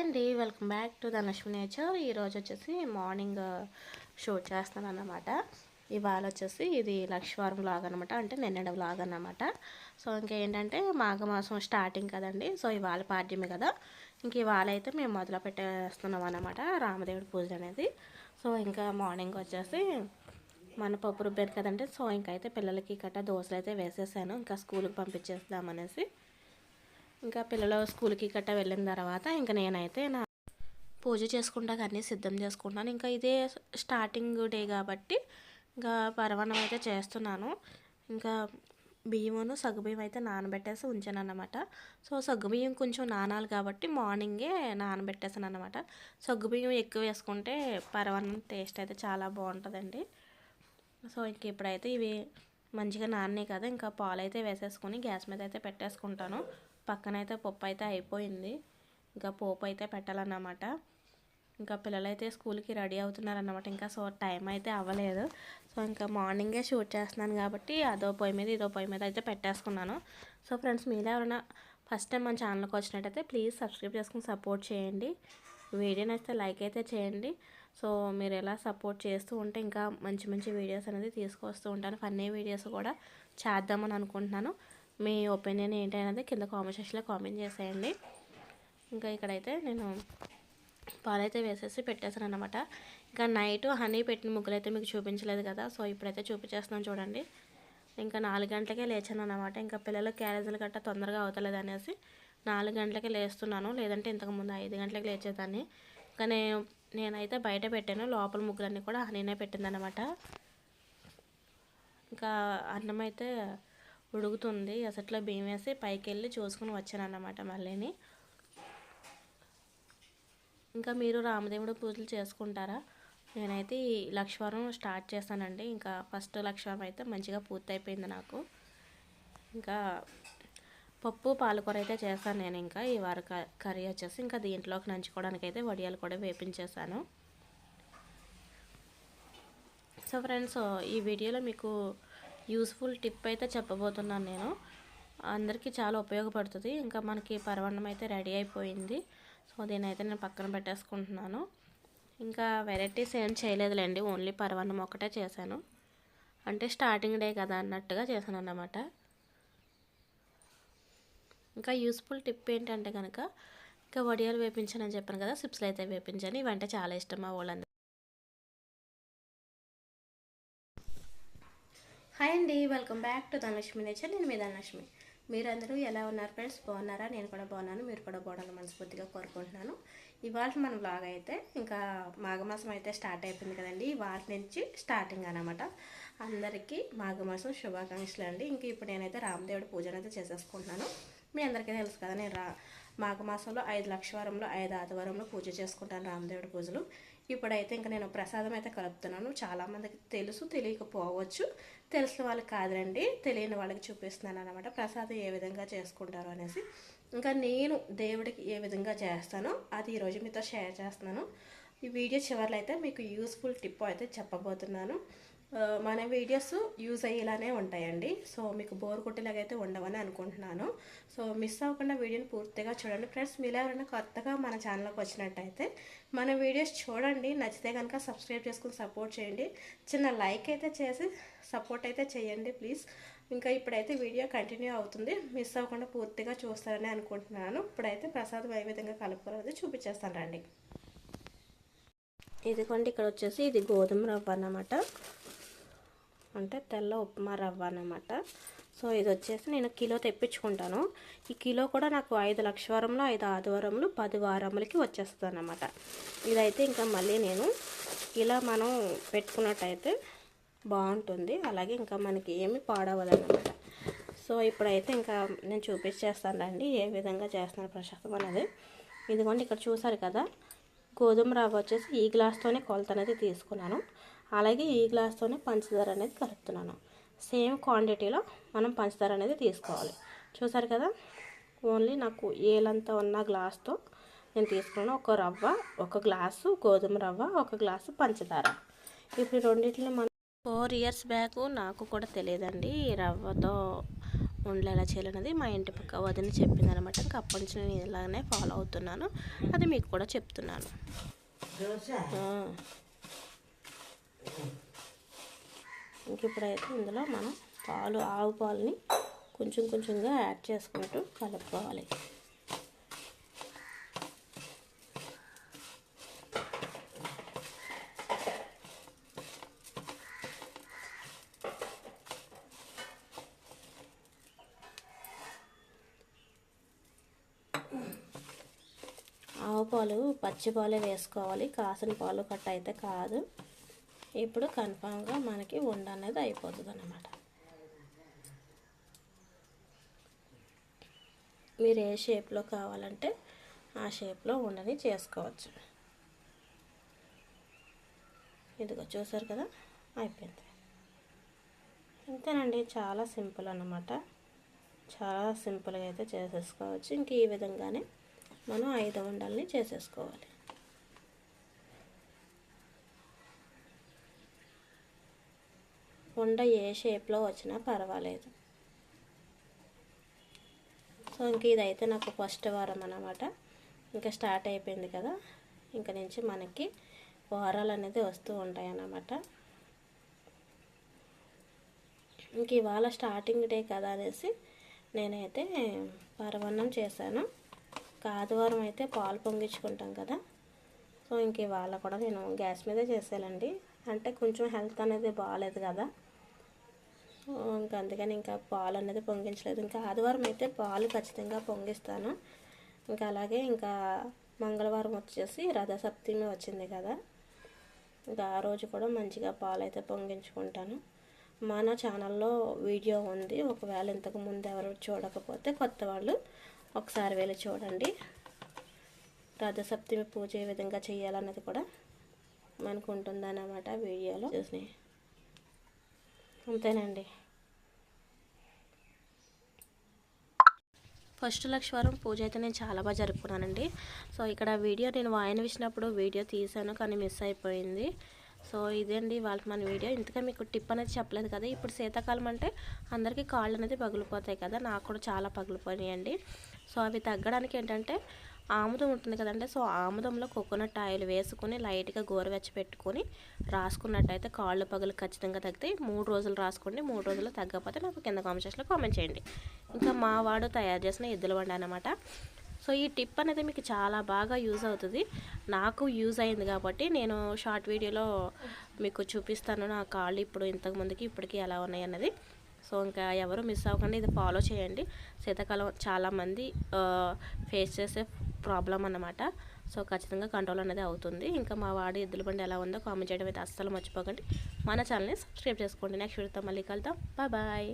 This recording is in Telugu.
అండి welcome back to Dhanalakshmi nature. ఈరోజు వచ్చేసి మార్నింగ్ షూట్ చేస్తాను అన్నమాట ఇవాళ వచ్చేసి ఇది లక్ష్వారం వ్లాగ్ అనమాట అంటే నిన్నడ వ్లాగ్ అన్నమాట. సో ఇంకేంటంటే మాఘమాసం స్టార్టింగ్ కదండి. సో ఇవాళ పాడ్యమే కదా. ఇంక ఇవాళ అయితే మేము మొదలు పెట్టేస్తున్నాం అనమాట రామదేవుడి పూజ అనేది. సో ఇంకా మార్నింగ్ వచ్చేసి మన పప్పు రుబ్బారు కదండి. సో ఇంకైతే పిల్లలకి కట్ట దోశలు అయితే వేసేసాను. ఇంకా స్కూల్కి పంపించేస్తామనేసి ఇంకా పిల్లలు స్కూల్కి గట్ట వెళ్ళిన తర్వాత ఇంకా నేనైతే నా పూజ చేసుకుంటాక అన్నీ సిద్ధం చేసుకుంటాను. ఇంకా ఇదే స్టార్టింగ్ డే కాబట్టి ఇంకా పరవన్నం అయితే చేస్తున్నాను. ఇంకా బియ్యమును సగ్గుబియ్యం అయితే నానబెట్టేసి ఉంచాను అన్నమాట సో సగ్గుబియ్యం కొంచెం నానాలి కాబట్టి మార్నింగే నానబెట్టేసాను అనమాట సగ్గుబియ్యం ఎక్కువ వేసుకుంటే పరవన్నం టేస్ట్ అయితే చాలా బాగుంటుందండి. సో ఇంక ఇప్పుడైతే ఇవి మంచిగా నాన్నే కదా ఇంకా పాలు అయితే వేసేసుకొని గ్యాస్ మీద అయితే పెట్టేసుకుంటాను. పక్కనైతే పప్పు అయితే అయిపోయింది. ఇంకా పోపు అయితే పెట్టాలన్నమాట. ఇంకా పిల్లలైతే స్కూల్కి రెడీ అవుతున్నారన్నమాట. ఇంకా సో టైం అయితే అవ్వలేదు. సో ఇంకా మార్నింగే షూట్ చేస్తున్నాను కాబట్టి అదో పొయ్యి మీద ఇదో పొయ్యి మీద అయితే పెట్టేసుకున్నాను. సో ఫ్రెండ్స్ మీరు ఎవరైనా ఫస్ట్ టైం మన ఛానల్కి వచ్చినట్టయితే ప్లీజ్ సబ్స్క్రైబ్ చేసుకుని సపోర్ట్ చేయండి. వీడియో నచ్చితే లైక్ అయితే చేయండి. సో మీరు ఎలా సపోర్ట్ చేస్తూ ఉంటే ఇంకా మంచి మంచి వీడియోస్ అనేది తీసుకొస్తూ ఉంటాను. ఫన్నీ వీడియోస్ కూడా చేద్దామని అనుకుంటున్నాను. మీ ఒపీనియన్ ఏంటనేది కింద కామెంట్ సెక్షన్లో కామెంట్ చేసేయండి. ఇంకా ఇక్కడైతే నేను పాలైతే వేసేసి పెట్టేశాను అనమాట ఇంకా నైట్ హనీ పెట్టిన ముగ్గులు అయితే మీకు చూపించలేదు కదా సో ఇప్పుడైతే చూపించేస్తున్నాను చూడండి. ఇంకా నాలుగు గంటలకే లేచాను అనమాట ఇంకా పిల్లలు క్యారేజీలు గట్ట తొందరగా అవుతలేదు అనేసి నాలుగు గంటలకే లేస్తున్నాను. లేదంటే ఇంతకుముందు ఐదు గంటలకు లేచేదాన్ని. కానీ నేనైతే బయట పెట్టాను. లోపల ముగ్గులన్నీ కూడా హనీనే పెట్టిందనమాట ఇంకా అన్నం అయితే ఉడుకుతుంది. అసట్లో బియ్యం వేసి పైకి వెళ్ళి చూసుకుని వచ్చాను అన్నమాట మళ్ళీని. ఇంకా మీరు రామదేవుడు పూజలు చేసుకుంటారా? నేనైతే ఈ లక్ష్వరం స్టార్ట్ చేశానండి ఇంకా ఫస్ట్ లక్ష్వరం అయితే మంచిగా పూర్తయిపోయింది నాకు. ఇంకా పప్పు పాలకూర అయితే చేశాను నేను ఇంకా. ఈ వారు కర్రీ వచ్చేసి ఇంకా దీంట్లోకి నంచుకోవడానికి అయితే వడియాలు కూడా వేపించేశాను. సో ఫ్రెండ్స్ ఈ వీడియోలో మీకు యూస్ఫుల్ టిప్ అయితే చెప్పబోతున్నాను నేను. అందరికీ చాలా ఉపయోగపడుతుంది. ఇంకా మనకి పరవన్నం అయితే రెడీ అయిపోయింది. సో దీని అయితే నేను పక్కన పెట్టేసుకుంటున్నాను. ఇంకా వెరైటీస్ ఏం చేయలేదులేండి. ఓన్లీ పరవన్నం ఒకటే చేశాను. అంటే స్టార్టింగ్ డే కదా అన్నట్టుగా చేశాను అన్నమాట ఇంకా యూస్ఫుల్ టిప్ ఏంటంటే కనుక ఇంకా వడియాలు వేపించానని చెప్పాను కదా సిప్స్లు అయితే వేపించాను ఇవంటే చాలా ఇష్టం మా వాళ్ళందరూ హాయ్ అండి welcome back to Dhanalakshmi nature. నేను మీ ధనలక్ష్మి. మీరందరూ ఎలా ఉన్నారు ఫ్రెండ్స్? బాగున్నారా? నేను కూడా బాగున్నాను. మీరు కూడా బాగున్నాను మనస్ఫూర్తిగా కోరుకుంటున్నాను. ఇవాళ మన బ్లాగ్ అయితే ఇంకా మాఘమాసం అయితే స్టార్ట్ అయిపోయింది కదండి. ఇవాళ నుంచి స్టార్టింగ్ అనమాట అందరికీ మాఘమాసం శుభాకాంక్షలు అండి. ఇంక ఇప్పుడు నేనైతే రామదేవుడి పూజ అయితే చేసేసుకుంటున్నాను. మీ అందరికీ తెలుసు కదా నేను రా మాఘమాసంలో ఐదు లక్షవారంలో ఐదు ఆదివారంలో పూజ చేసుకుంటాను రామదేవుడి పూజలు. ఇప్పుడైతే ఇంకా నేను ప్రసాదం అయితే కలుపుతున్నాను. చాలామందికి తెలుసు తెలియకపోవచ్చు. తెలిసిన వాళ్ళకి కాదండి తెలియని వాళ్ళకి చూపిస్తున్నాను అనమాట ప్రసాదం ఏ విధంగా చేసుకుంటారు అనేసి. ఇంకా నేను దేవుడికి ఏ విధంగా చేస్తానో అది ఈరోజు మీతో షేర్ చేస్తున్నాను. ఈ వీడియో చివరిలో అయితే మీకు యూస్ఫుల్ టిప్ అయితే చెప్పబోతున్నాను. మన వీడియోస్ యూజ్ అయ్యేలానే ఉంటాయండి. సో మీకు బోర్ కొట్టేలాగైతే ఉండవని అనుకుంటున్నాను. సో మిస్ అవ్వకుండా వీడియోని పూర్తిగా చూడండి. ఫ్రెండ్స్ మీరు ఎవరైనా కొత్తగా మన ఛానల్కి వచ్చినట్టయితే మన వీడియోస్ చూడండి. నచ్చితే కనుక సబ్స్క్రైబ్ చేసుకుని సపోర్ట్ చేయండి. చిన్న లైక్ అయితే చేసి సపోర్ట్ అయితే చేయండి ప్లీజ్ ఇంకా ఇప్పుడైతే వీడియో కంటిన్యూ అవుతుంది. మిస్ అవ్వకుండా పూర్తిగా చూస్తారని అనుకుంటున్నాను. ఇప్పుడైతే ప్రసాదం ఏ విధంగా కలుపుకోవాలనేది చూపించేస్తాను రండి. ఇదిగోండి ఇక్కడ వచ్చేసి ఇది గోధుమ రవ్వ అన్నమాట. అంటే తెల్ల ఉప్మా రవ్వ అన్నమాట. సో ఇది వచ్చేసి నేను కిలో తెప్పించుకుంటాను. ఈ కిలో కూడా నాకు ఐదు లక్ష వారంలో ఐదు ఆదివారంలో పది వారములకి వచ్చేస్తుంది అన్నమాట ఇదైతే ఇంకా మళ్ళీ నేను ఇలా మనం పెట్టుకున్నట్టయితే బాగుంటుంది. అలాగే ఇంకా మనకి ఏమి పాడవదన్నమాట. సో ఇప్పుడైతే ఇంకా నేను చూపించేస్తానండి ఏ విధంగా చేస్తున్నాను ప్రశాంతం అనేది. ఇదిగోండి ఇక్కడ చూసారు కదా? గోధుమ రవ్వ వచ్చేసి ఈ గ్లాస్తోనే కొలత అనేది తీసుకున్నాను. అలాగే ఈ గ్లాస్తోనే పంచదార అనేది కలుపుతున్నాను. సేమ్ క్వాంటిటీలో మనం పంచదార అనేది తీసుకోవాలి. చూసారు కదా? ఓన్లీ నాకు ఏలంతా ఉన్న గ్లాస్తో నేను తీసుకున్నాను. ఒక రవ్వ ఒక గ్లాసు గోధుమ రవ్వ ఒక గ్లాసు పంచదార. ఇప్పుడు రెండింటిని మనం ఫోర్ ఇయర్స్ బ్యాక్ నాకు కూడా తెలియదండి రవ్వతో ఉండలు ఎలా చేయాలనేది మా ఇంటి పక్క వదిన చెప్పింది అనమాట ఇంకా అప్పటి నుంచి నేను ఇలానే ఫాలో అవుతున్నాను. అది మీకు కూడా చెప్తున్నాను. ఇంక ఇప్పుడైతే ఇందులో మనం పాలు ఆవు పాలని కొంచెం కొంచెంగా యాడ్ చేసుకుంటూ కలుపుకోవాలి ఆవు పాలు పచ్చి పాలే వేసుకోవాలి. కాసిన పాలు కట్ట అయితే కాదు. ఇప్పుడు కన్ఫామ్గా మనకి ఉండ అనేది అయిపోతుంది అన్నమాట మీరు ఏ షేప్లో కావాలంటే ఆ షేప్లో ఉండని చేసుకోవచ్చు. ఇదిగో చూసారు కదా? అయిపోయింది. అంతేనండి చాలా సింపుల్ అన్నమాట. చాలా సింపుల్గా అయితే చేసేసుకోవచ్చు. ఇంక ఈ విధంగానే మనం ఐదు ఉండల్ని చేసేసుకోవాలి. ఉండ ఏ షేప్లో వచ్చినా పర్వాలేదు. సో ఇంక ఇదైతే నాకు ఫస్ట్ వారం అనమాట ఇంకా స్టార్ట్ అయిపోయింది కదా. ఇంక నుంచి మనకి వారాలు అనేది వస్తూ ఉంటాయి అన్నమాట. ఇంక ఇవాళ స్టార్టింగ్ డే కదా అనేసి నేనైతే పరవన్నం చేశాను. ఆదివారం అయితే పాలు పొంగించుకుంటాం కదా. సో ఇంక ఇవాళ కూడా నేను గ్యాస్ మీదే చేసేయాలండి. అంటే కొంచెం హెల్త్ అనేది బాగాలేదు కదా. ఇంకా అందుకని ఇంకా పాలు అనేది పొంగించలేదు. ఇంకా ఆదివారం అయితే పాలు ఖచ్చితంగా పొంగిస్తాను. ఇంకా అలాగే ఇంకా మంగళవారం వచ్చేసి రథసప్తమి వచ్చింది కదా. ఇంకా ఆ రోజు కూడా మంచిగా పాలు అయితే పొంగించుకుంటాను. మన ఛానల్లో వీడియో ఉంది. ఒకవేళ ఇంతకు ముందు ఎవరు చూడకపోతే కొత్త వాళ్ళు ఒకసారి వెళ్ళి చూడండి. రథసప్తమి పూజ ఏ విధంగా చేయాలన్నది కూడా మనకు ఉంటుందన్నమాట వీడియోలో. చూసి అంతేనండి. ఫస్ట్ లక్షవారం పూజ అయితే నేను చాలా బాగా జరుపుకున్నానండి. సో ఇక్కడ వీడియో నేను వాయిన వేసినప్పుడు వీడియో తీసాను కానీ మిస్ అయిపోయింది. సో ఇదండి వాళ్ళకి మన వీడియో. ఇంతగా మీకు టిప్ అనేది చెప్పలేదు కదా. ఇప్పుడు శీతాకాలం అంటే అందరికీ కాళ్ళు అనేది పగిలిపోతాయి కదా. నాకు కూడా చాలా పగిలిపోయాయండి సో అవి తగ్గడానికి ఏంటంటే ఆముదం ఉంటుంది కదండి. సో ఆముదంలో కోకోనట్ ఆయిల్ వేసుకుని లైట్గా గోరువెచ్చ పెట్టుకొని రాసుకున్నట్టయితే కాళ్ళు పగులు ఖచ్చితంగా తగ్గితే మూడు రోజులు రాసుకోండి. మూడు రోజులు తగ్గకపోతే నాకు కింద కామెంట్ సెక్షన్లో కామెంట్ చేయండి. ఇంకా మా వాడు తయారు చేసిన ఎద్దుల వండి అనమాట సో ఈ టిప్ అనేది మీకు చాలా బాగా యూజ్ అవుతుంది. నాకు యూజ్ అయింది కాబట్టి నేను షార్ట్ వీడియోలో మీకు చూపిస్తాను నా కాళ్ళు ఇప్పుడు ఇంతకుముందుకి ఇప్పటికి ఎలా ఉన్నాయి అన్నది. సో ఇంకా ఎవరు మిస్ అవ్వకుండా ఇది ఫాలో చేయండి. శీతాకాలం చాలామంది ఫేస్ చేసే ప్రాబ్లం అన్నమాట. సో ఖచ్చితంగా కంట్రోల్ అనేది అవుతుంది. ఇంకా మా వాడి ఎద్దుల బండి ఎలా ఉందో కామెంట్ చేయడం అయితే అస్సలు మర్చిపోకండి. మన ఛానల్ని సబ్స్క్రైబ్ చేసుకోండి. నెక్స్ట్ వీడియోతో మళ్ళీ కలుద్దాం. బాయ్.